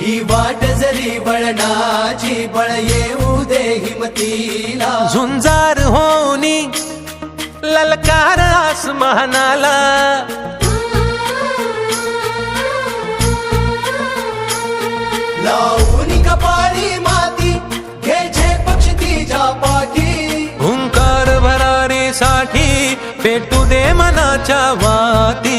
ही वाट जरी वळणाची बळ येऊ दे हिमतीला. झुंजार होनी ललकार आसमानाला. लावून कपाळी माती घ्यायचे पक्ष तिच्या पाठी. हुंकार भरारीसाठी पेटू दे मनाच्या वाती.